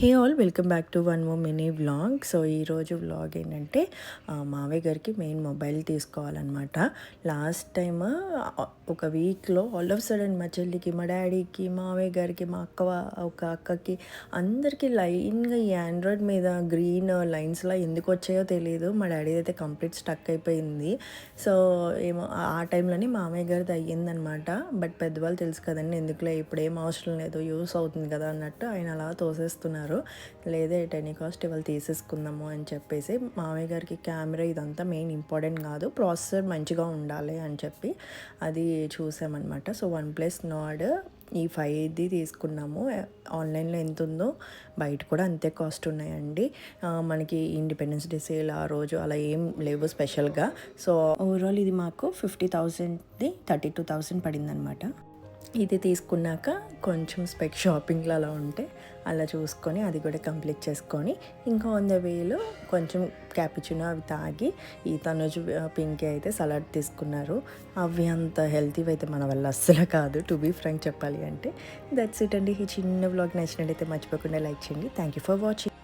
Hey all welcome back to one more mini vlog. So ఈరోజు vlog ఏంటంటే మావయ్య గారికి మెయిన్ మొబైల్ తీసుకోవాలన్నమాట. లాస్ట్ టైమ్ ఒక వీక్లో ఆల్ ఆఫ్ సడన్ మా చెల్లికి మా డాడీకి మావయ్య గారికి మా అక్క ఒక అక్కకి అందరికీ లైన్గా ఈ ఆండ్రాయిడ్ మీద గ్రీన్ లైన్స్లా ఎందుకు వచ్చాయో తెలియదు మా డాడీ అయితే కంప్లీట్ స్టక్ అయిపోయింది. సో ఏమో ఆ- ఆ టైంలోనే మామయ్య గారిది అయ్యిందనమాట బట్ పెద్దవాళ్ళు తెలుసు కదండి ఎందుకులే ఇప్పుడు ఏం అవసరం లేదు యూస్ అవుతుంది కదా అన్నట్టు ఆయన అలా తోసేస్తున్నారు. లేదే టెనీ కాస్ట్ ఇవాళ తీసేసుకుందాము అని చెప్పేసి మామయ్య గారికి కెమెరా ఇదంతా మెయిన్ ఇంపార్టెంట్ కాదు. ప్రాసెసర్ మంచిగా ఉండాలి అని చెప్పి అది చూసామన్నమాట. సో వన్ ప్లస్ నాడ్ ఈ ఫైవ్ది తీసుకున్నాము. ఆన్లైన్లో ఎంత ఉందో బయట కూడా అంతే కాస్ట్ ఉన్నాయండి. మనకి ఇండిపెండెన్స్ డే సేల్ ఆ రోజు అలా ఏం లేవు స్పెషల్గా. సో ఓవరాల్ ఇది మాకు ఫిఫ్టీ థౌజండ్ది థర్టీ టూ థౌజండ్ పడిందనమాట ఇది తీసుకున్నాక కొంచెం స్పెక్ షాపింగ్లో అలా ఉంటే అలా చూసుకొని అది కూడా కంప్లీట్ చేసుకొని ఇంకా ఆన్ ద వేలో కొంచెం క్యాపిచినో అవి తాగి ఈ తనుజు పింకి అయితే సలాడ్ తీసుకున్నారు. అవి అంత హెల్తీవి అయితే మన వల్ల అస్సలు కాదు. టు బీ ఫ్రాంక్ చెప్పాలి అంటే దట్స్ ఇట్ అండి. ఈ చిన్న బ్లాగ్ నచ్చినట్టయితే మర్చిపోకుండా లైక్ చేయండి. Thank you for watching